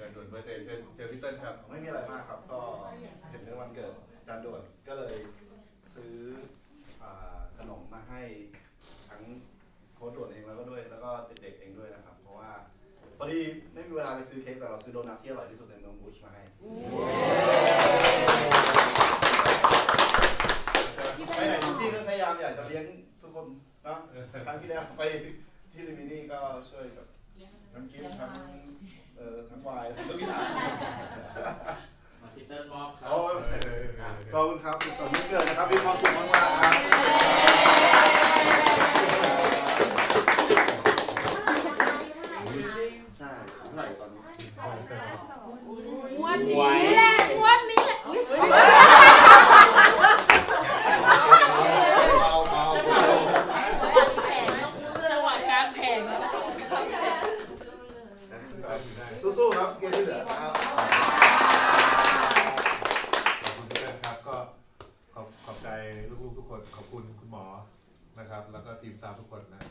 ครับ ไม่มีอะไรมากครับ ก็เห็นเป็นวันเกิดอาจานด่วนก็เลยซื้ออ่าขนมมาให้ทั้งโค้ชด่วนเองแล้วก็ด้วย แล้วก็เด็กๆเองด้วยนะครับ เพราะว่าพอดีไม่มีเวลาไปซื้อเค้กแต่เราซื้อโดนัทที่อร่อยที่สุดในเมืองบูชมาให้ไปไหนทุกที่ก็พยายามอยากจะเลี้ยงทุกคนเนาะครั้งที่แล้วไปที่ลิมินี่ก็ช่วยกับทั้งกิฟต์ทั้ง เอ่อทั้งวายทั้งทุกอย่างมาซิสเตอร์มอบครัโอ้บ ยขอบคุณครับสุขสันต์วันเกิดนะครับมีความสุขมากๆครับใช่เท่าไหร่ตอนนี้งวดนี้แหละงวดนี้แหละอุ๊ย เบาเบาเบา จังหวะการแข่งแล้วนะ สู้ๆครับเกมที่เหลือครับขอบคุณทุกท่านครับก็ขอบขอบใจลูกๆทุกคน ขอบคุณคุณหมอนะครับ แล้วก็ทีมสตาฟทุกคนนะ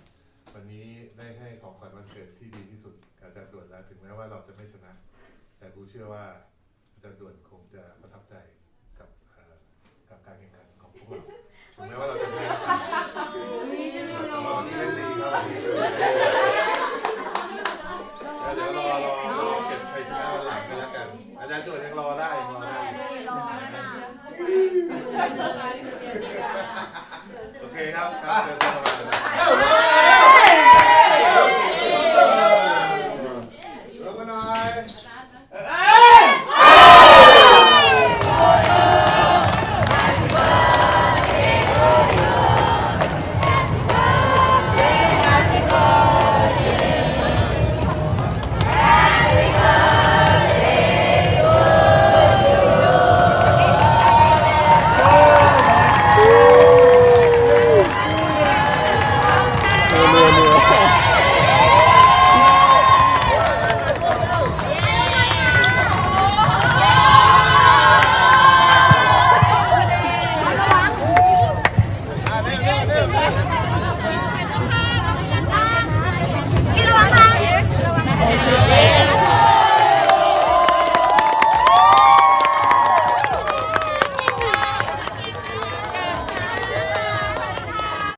วันนี้ได้ให้ของขวัญวันเกิดที่ดีที่สุดกับอาจารย์ด่วนแล้วถึงแม้ว่าเราจะไม่ชนะ แต่กูเชื่อว่า tirar o carro. 好吃。